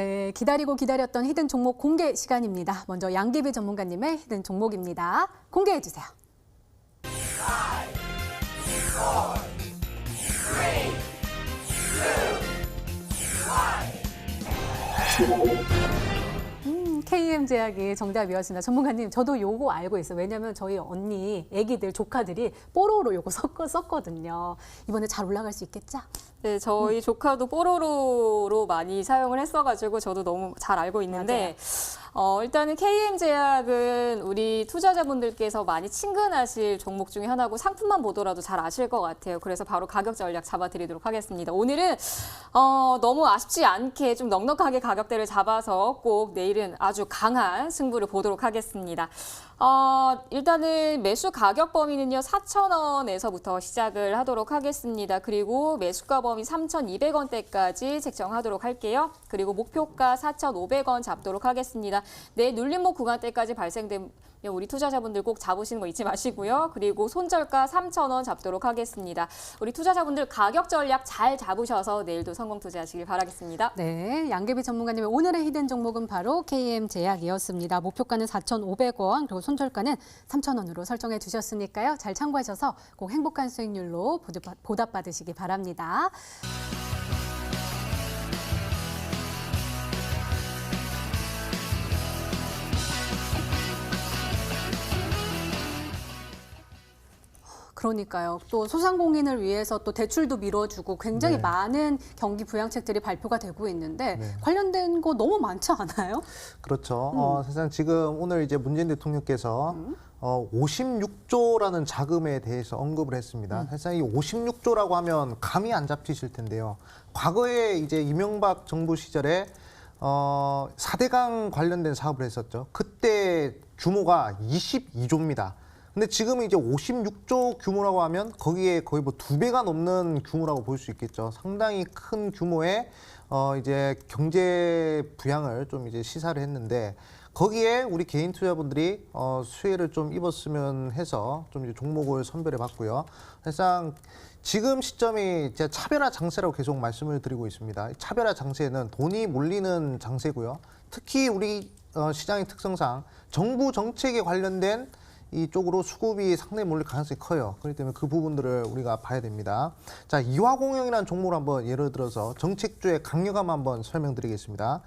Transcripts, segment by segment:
네, 기다리고 기다렸던 히든 종목 공개 시간입니다. 먼저 양기비 전문가님의 히든 종목입니다. 공개해 주세요. 음, KM 제약이 정답이었습니다. 전문가님, 저도 요거 알고 있어요. 왜냐면 저희 언니, 애기들, 조카들이 뽀로로 요거 섞어 썼거든요. 이번에 잘 올라갈 수 있겠죠? 네, 저희 조카도 뽀로로로 많이 사용을 했어가지고 저도 너무 잘 알고 있는데 어, 일단은 KM 제약은 우리 투자자분들께서 많이 친근하실 종목 중에 하나고 상품만 보더라도 잘 아실 것 같아요. 그래서 바로 가격 전략 잡아드리도록 하겠습니다. 오늘은 어, 너무 아쉽지 않게 좀 넉넉하게 가격대를 잡아서 꼭 내일은 아주 강한 승부를 보도록 하겠습니다. 어, 일단은 매수 가격 범위는요, 4,000원에서부터 시작을 하도록 하겠습니다. 그리고 매수가 범위 3,200원대까지 책정하도록 할게요. 그리고 목표가 4,500원 잡도록 하겠습니다. 내 눌림목 구간대까지 발생되면 우리 투자자분들 꼭 잡으시는 거 잊지 마시고요. 그리고 손절가 3,000원 잡도록 하겠습니다. 우리 투자자분들 가격 전략 잘 잡으셔서 내일도 성공 투자하시길 바라겠습니다. 네, 양계비 전문가님의 오늘의 히든 종목은 바로 KM 제약이었습니다. 목표가는 4,500원, 그리고 손절가는 3,000원으로 설정해 주셨으니까요. 잘 참고하셔서 꼭 행복한 수익률로 보답- 보답받으시기 바랍니다. 그러니까요. 또 소상공인을 위해서 또 대출도 밀어주고 굉장히 네. 많은 경기 부양책들이 발표가 되고 있는데 네. 관련된 거 너무 많지 않아요? 그렇죠. 음. 어, 사실상 지금 오늘 이제 문재인 대통령께서 어, 56조라는 자금에 대해서 언급을 했습니다. 음. 사실상 이 56조라고 하면 감이 안 잡히실 텐데요. 과거에 이제 이명박 정부 시절에 어, 4대강 관련된 사업을 했었죠. 그때 규모가 22조입니다. 근데 지금 이제 56조 규모라고 하면 거기에 거의 뭐 두 배가 넘는 규모라고 볼 수 있겠죠. 상당히 큰 규모의 어 이제 경제 부양을 좀 이제 시사를 했는데 거기에 우리 개인 투자분들이 어 수혜를 좀 입었으면 해서 좀 이제 종목을 선별해 봤고요. 사실상 지금 시점이 제가 차별화 장세라고 계속 말씀을 드리고 있습니다. 차별화 장세는 돈이 몰리는 장세고요. 특히 우리 어, 시장의 특성상 정부 정책에 관련된 이쪽으로 수급이 상당히 몰릴 가능성이 커요. 그렇기 때문에 그 부분들을 우리가 봐야 됩니다. 자, 이화공영이라는 종목을 한번 예를 들어서 정책주의 강력함 한번 설명드리겠습니다.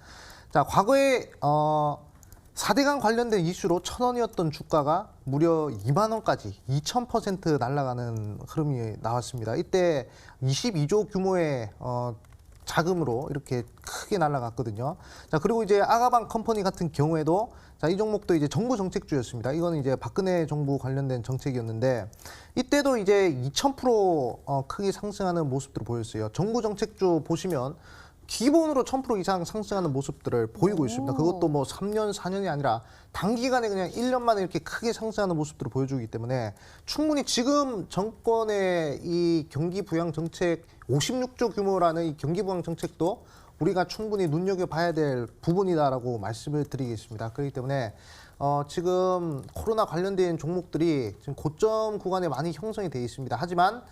자, 과거에 어 4대강 관련된 이슈로 천 원이었던 주가가 무려 2만 원까지 2,000% 날아가는 흐름이 나왔습니다. 이때 22조 규모의 어 자금으로 이렇게 크게 날아갔거든요. 자, 그리고 이제 아가방 컴퍼니 같은 경우에도 자, 이 종목도 이제 정부 정책주였습니다. 이거는 이제 박근혜 정부 관련된 정책이었는데 이때도 이제 2000% 어, 크게 상승하는 모습들을 보였어요. 정부 정책주 보시면 기본으로 1000% 이상 상승하는 모습들을 보이고 있습니다. 그것도 뭐 3년, 4년이 아니라 단기간에 그냥 1년 만에 이렇게 크게 상승하는 모습들을 보여주기 때문에 충분히 지금 정권의 이 경기 부양 정책 56조 규모라는 이 경기 부양 정책도 우리가 충분히 눈여겨봐야 될 부분이다라고 말씀을 드리겠습니다. 그렇기 때문에 어, 지금 코로나 관련된 종목들이 지금 고점 구간에 많이 형성이 돼 있습니다. 하지만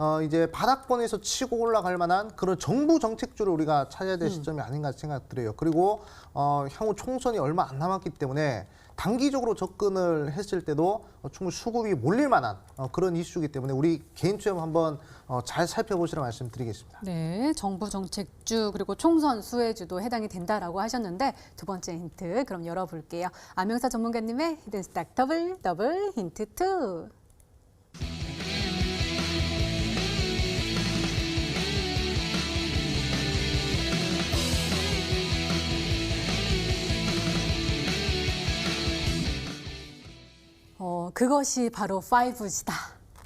어, 이제 바닥권에서 치고 올라갈 만한 그런 정부 정책주를 우리가 찾아야 될 시점이 아닌가 생각 들어요. 그리고 어, 향후 총선이 얼마 안 남았기 때문에 단기적으로 접근을 했을 때도 어, 충분히 수급이 몰릴 만한 어, 그런 이슈이기 때문에 우리 개인 투자 한번 어, 잘 살펴보시라 말씀드리겠습니다. 네, 정부 정책주 그리고 총선 수혜주도 해당이 된다라고 하셨는데 두 번째 힌트 그럼 열어볼게요. 암영사 전문가님의 히든 스탁 더블 더블 힌트 2. 그것이 바로 5G다.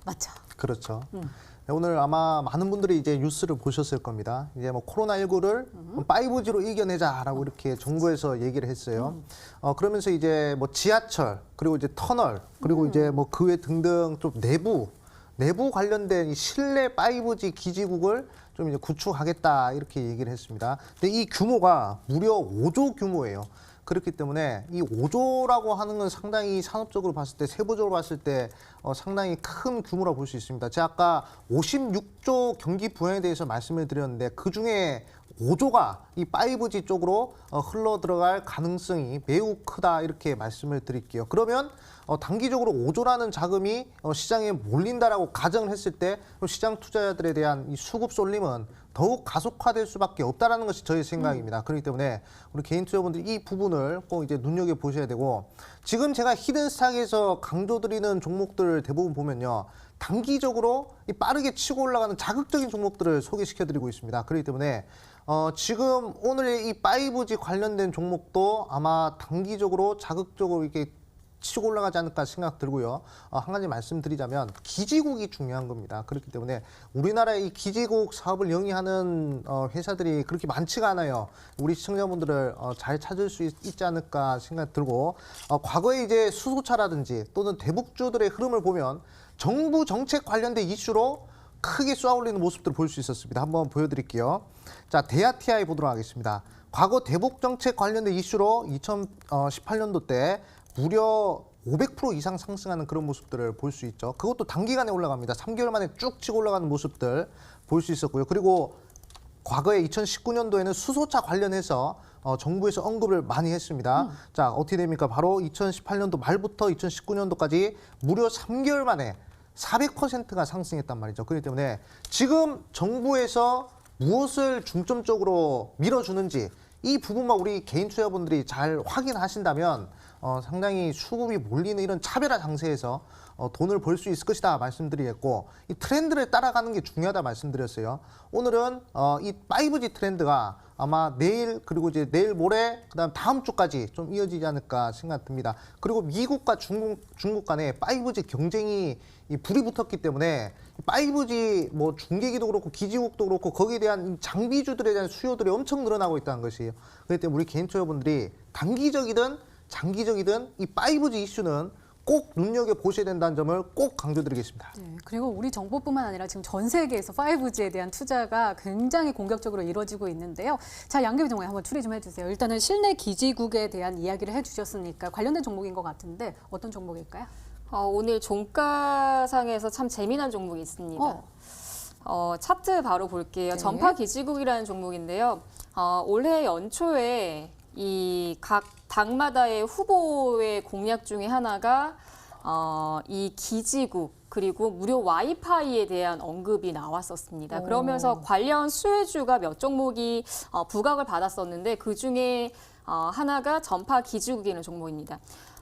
맞죠? 그렇죠. 네, 오늘 아마 많은 분들이 이제 뉴스를 보셨을 겁니다. 이제 뭐 코로나19를 5G로 이겨내자라고 이렇게 정부에서 얘기를 했어요. 어, 그러면서 이제 뭐 지하철, 그리고 이제 터널, 그리고 이제 뭐 그 외 등등 좀 내부, 내부 관련된 이 실내 5G 기지국을 좀 이제 구축하겠다 이렇게 얘기를 했습니다. 근데 이 규모가 무려 5조 규모예요. 그렇기 때문에 이 5조라고 하는 건 상당히 산업적으로 봤을 때 세부적으로 봤을 때 어, 상당히 큰 규모라고 볼수 있습니다. 제가 아까 56조 경기 부양에 대해서 말씀을 드렸는데 그 중에 5조가 이 5G 쪽으로 어, 흘러 들어갈 가능성이 매우 크다 이렇게 말씀을 드릴게요. 그러면 어, 단기적으로 5조라는 자금이 어, 시장에 몰린다라고 가정을 했을 때 시장 투자자들에 대한 이 수급 쏠림은 더욱 가속화될 수밖에 없다라는 것이 저의 생각입니다. 그렇기 때문에 우리 개인 투자분들이 이 부분을 꼭 이제 눈여겨 보셔야 되고 지금 제가 히든스탁에서 강조드리는 종목들 대부분 보면요. 단기적으로 이 빠르게 치고 올라가는 자극적인 종목들을 소개시켜 드리고 있습니다. 그렇기 때문에 어, 지금 오늘의 이 5G 관련된 종목도 아마 단기적으로 자극적으로 이렇게 치고 올라가지 않을까 생각 들고요. 어, 한 가지 말씀드리자면 기지국이 중요한 겁니다. 그렇기 때문에 우리나라의 이 기지국 사업을 영위하는 어, 회사들이 그렇게 많지가 않아요. 우리 시청자분들을 어, 잘 찾을 수 있, 있지 않을까 생각 들고 어, 과거에 이제 수소차라든지 또는 대북주들의 흐름을 보면 정부 정책 관련된 이슈로 크게 쏘아올리는 모습들을 볼 수 있었습니다. 한번 보여드릴게요. 자, 대아TI 보도록 하겠습니다. 과거 대북 정책 관련된 이슈로 2018년도 때 무려 500% 이상 상승하는 그런 모습들을 볼 수 있죠. 그것도 단기간에 올라갑니다. 3개월 만에 쭉 치고 올라가는 모습들 볼 수 있었고요. 그리고 과거에 2019년도에는 수소차 관련해서 어, 정부에서 언급을 많이 했습니다. 자, 어떻게 됩니까? 바로 2018년도 말부터 2019년도까지 무려 3개월 만에 400%가 상승했단 말이죠. 그렇기 때문에 지금 정부에서 무엇을 중점적으로 밀어주는지 이 부분만 우리 개인 투자분들이 잘 확인하신다면 어, 상당히 수급이 몰리는 이런 차별화 장세에서 어, 돈을 벌 수 있을 것이다 말씀드리겠고 이 트렌드를 따라가는 게 중요하다 말씀드렸어요. 오늘은 어, 이 5G 트렌드가 아마 내일 그리고 이제 내일 모레 그다음 다음 주까지 좀 이어지지 않을까 생각 듭니다. 그리고 미국과 중국 중국 간에 5G 경쟁이 이 불이 붙었기 때문에 5G 뭐 중계기도 그렇고 기지국도 그렇고 거기에 대한 이 장비주들에 대한 수요들이 엄청 늘어나고 있다는 것이에요. 그렇기 때문에 우리 개인 투자분들이 단기적이든 장기적이든 이 5G 이슈는 꼭 눈여겨 보셔야 된다는 점을 꼭 강조드리겠습니다. 네, 그리고 우리 정부뿐만 아니라 지금 전 세계에서 5G에 대한 투자가 굉장히 공격적으로 이루어지고 있는데요. 자, 양규비 정원에 한번 추리 좀 해주세요. 일단은 실내 기지국에 대한 이야기를 해주셨으니까 관련된 종목인 것 같은데 어떤 종목일까요? 어, 오늘 종가상에서 참 재미난 종목이 있습니다. 어. 어, 차트 바로 볼게요. 네. 전파 기지국이라는 종목인데요. 어, 올해 연초에 이 각 당마다의 후보의 공약 중에 하나가 어, 이 기지국 그리고 무료 와이파이에 대한 언급이 나왔었습니다. 오. 그러면서 관련 수혜주가 몇 종목이 어, 부각을 받았었는데 그 중에 어, 하나가 전파 기지국이라는 종목입니다.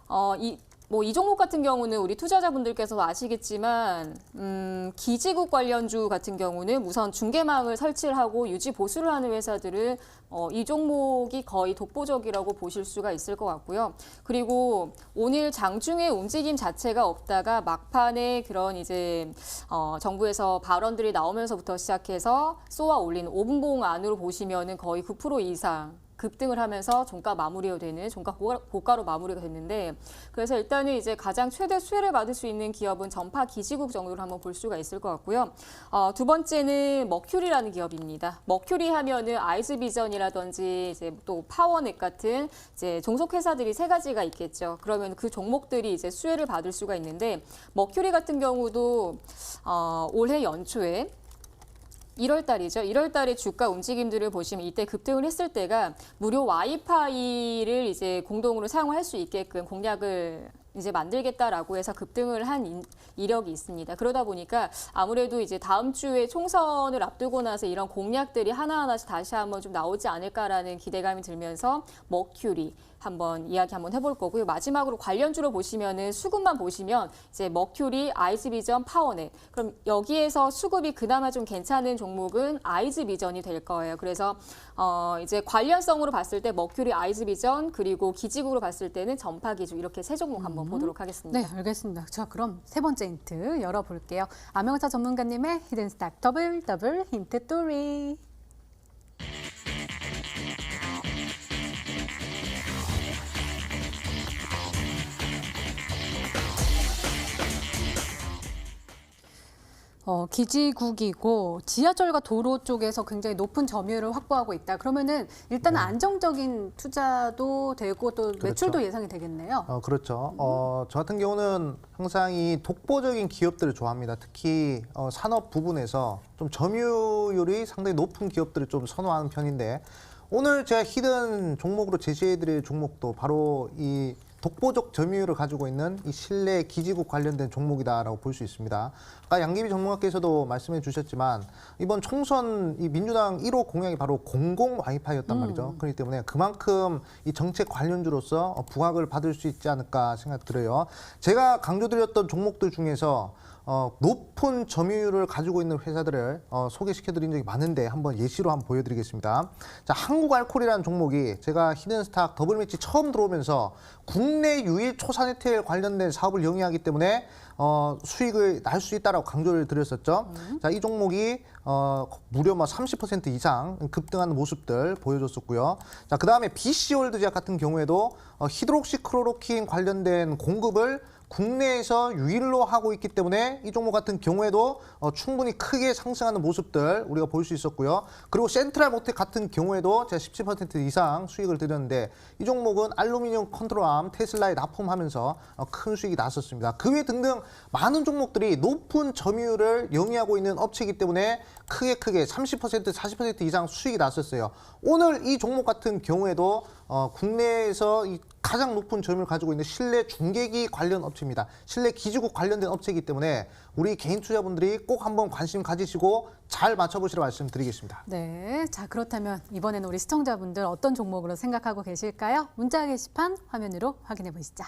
어, 이 뭐 이 종목 같은 경우는 우리 투자자분들께서 아시겠지만 음, 기지국 관련주 같은 경우는 우선 중계망을 설치를 하고 유지 보수를 하는 회사들은 어, 이 종목이 거의 독보적이라고 보실 수가 있을 것 같고요. 그리고 오늘 장중에 움직임 자체가 없다가 막판에 그런 이제 어, 정부에서 발언들이 나오면서부터 시작해서 쏘아 올린 5분봉 안으로 보시면은 거의 9% 이상 급등을 하면서 종가 마무리가 되는 종가 고가- 고가로 마무리가 됐는데 그래서 일단은 이제 가장 최대 수혜를 받을 수 있는 기업은 전파 기지국 정도로 한번 볼 수가 있을 것 같고요. 어, 두 번째는 머큐리라는 기업입니다. 머큐리 하면은 아이즈비전이라든지 이제 또 파워넷 같은 이제 종속 회사들이 세 가지가 있겠죠. 그러면 그 종목들이 이제 수혜를 받을 수가 있는데 머큐리 같은 경우도 어, 올해 연초에 1월 달이죠. 1월 달에 주가 움직임들을 보시면 이때 급등을 했을 때가 무료 와이파이를 이제 공동으로 사용을 할수 있게끔 공략을 이제 만들겠다라고 해서 급등을 한 인- 이력이 있습니다. 그러다 보니까 아무래도 이제 다음 주에 총선을 앞두고 나서 이런 공약들이 하나하나씩 다시 한번 좀 나오지 않을까라는 기대감이 들면서 머큐리 한번 이야기 한번 해볼 거고요. 마지막으로 관련주로 보시면은 수급만 보시면 이제 머큐리, 아이즈비전, 파워넷. 그럼 여기에서 수급이 그나마 좀 괜찮은 종목은 아이즈비전이 될 거예요. 그래서 어 이제 관련성으로 봤을 때 머큐리, 아이즈비전 그리고 기지국으로 봤을 때는 전파기주 이렇게 세 종목 한번 보도록 하겠습니다. 네, 알겠습니다. 자, 그럼 세 번째 힌트 열어볼게요. 암영사 전문가님의 히든 스탁 더블 더블 힌트 또리. 어, 기지국이고 지하철과 도로 쪽에서 굉장히 높은 점유율을 확보하고 있다. 그러면은 일단은 안정적인 투자도 되고 또 매출도 예상이 되겠네요. 어, 그렇죠. 어, 저 같은 경우는 항상 이 독보적인 기업들을 좋아합니다. 특히 어, 산업 부분에서 좀 점유율이 상당히 높은 기업들을 좀 선호하는 편인데 오늘 제가 히든 종목으로 제시해드릴 종목도 바로 이 독보적 점유율을 가지고 있는 이 실내 기지국 관련된 종목이다라고 볼 수 있습니다. 아까 양기비 전문가께서도 말씀해 주셨지만 이번 총선 이 민주당 1호 공약이 바로 공공 와이파이였단 말이죠. 그렇기 때문에 그만큼 이 정책 관련주로서 어, 부각을 받을 수 있지 않을까 생각 들어요. 제가 강조드렸던 종목들 중에서 어, 높은 점유율을 가지고 있는 회사들을 어, 소개시켜드린 적이 많은데 한번 예시로 한번 보여드리겠습니다. 자, 한국알콜이라는 종목이 제가 히든스탁 더블매치 처음 들어오면서 국내 유일 초산해텔 관련된 사업을 영위하기 때문에 어, 수익을 날 수 있다라고 강조를 드렸었죠. 자, 이 종목이 어, 무려 뭐 30% 이상 급등하는 모습들 보여줬었고요. 자, 그 다음에 BC월드제약 같은 경우에도 어, 히드록시크로로킨 관련된 공급을 국내에서 유일로 하고 있기 때문에 이 종목 같은 경우에도 어, 충분히 크게 상승하는 모습들 우리가 볼 수 있었고요. 그리고 센트럴 모텍 같은 경우에도 제가 17% 이상 수익을 드렸는데 이 종목은 알루미늄 컨트롤암 테슬라에 납품하면서 어, 큰 수익이 났었습니다. 그 외 등등 많은 종목들이 높은 점유율을 영위하고 있는 업체이기 때문에 크게 크게 30% 40% 이상 수익이 났었어요. 오늘 이 종목 같은 경우에도 어, 국내에서 이 가장 높은 점유율을 가지고 있는 실내 중계기 관련 업체입니다. 실내 기지국 관련된 업체이기 때문에 우리 개인 투자분들이 꼭 한번 관심 가지시고 잘 맞춰보시라 말씀드리겠습니다. 네. 자, 그렇다면 이번에는 우리 시청자분들 어떤 종목으로 생각하고 계실까요? 문자 게시판 화면으로 확인해 보시죠.